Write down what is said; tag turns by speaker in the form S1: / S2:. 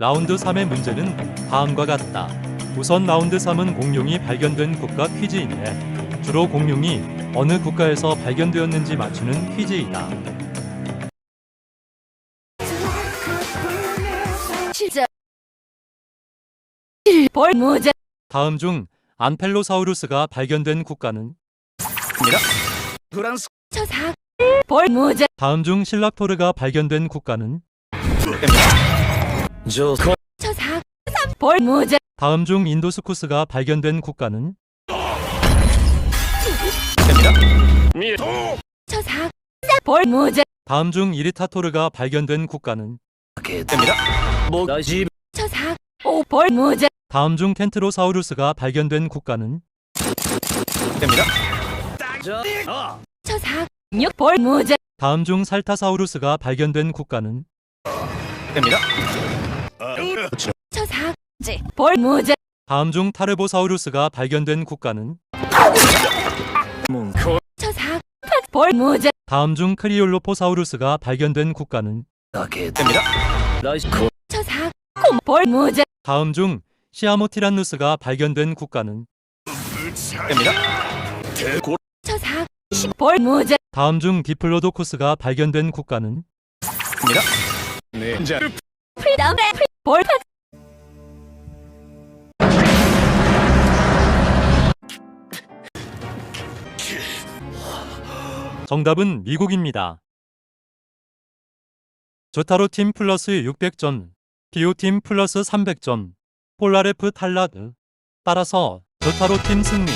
S1: 라운드 3의 문제는 다음과 같다. 우선 라운드 3은 공룡이 발견된 국가 퀴즈인데 주로 공룡이 어느 국가에서 발견되었는지 맞추는 퀴즈이다. 다음 중 안펠로사우루스가 발견된 국가는?
S2: 프랑스.
S1: 다음 중 실라토르가 발견된 국가는?
S2: 저저
S1: 다음 중 인도스쿠스가 발견된 국가는? 다음 중 이리타토르가 발견된 국가는? 다음 중 켄트로사우루스가 발견된 국가는? 다음 중 살타사우루스가 발견된 국가는?
S2: 됩니다. 무제
S1: 다음 중 타르보사우루스가 발견된 국가는
S2: 처사
S1: 다음 중 크리올로포사우루스가 발견된 국가는
S2: 됩니다. 무제
S1: 다음 중 시아모티란누스가 발견된 국가는
S3: 됩니다.
S2: 처사 벌 모자
S1: 다음 중 디플로도쿠스가 발견된 국가는
S3: 됩니다. じゃ
S2: 프리덤 벌
S1: 정답은 미국입니다. 조타로 팀 플러스 600점, 디오 팀 플러스 300점, 폴라레프 탈라드. 따라서 조타로 팀 승리.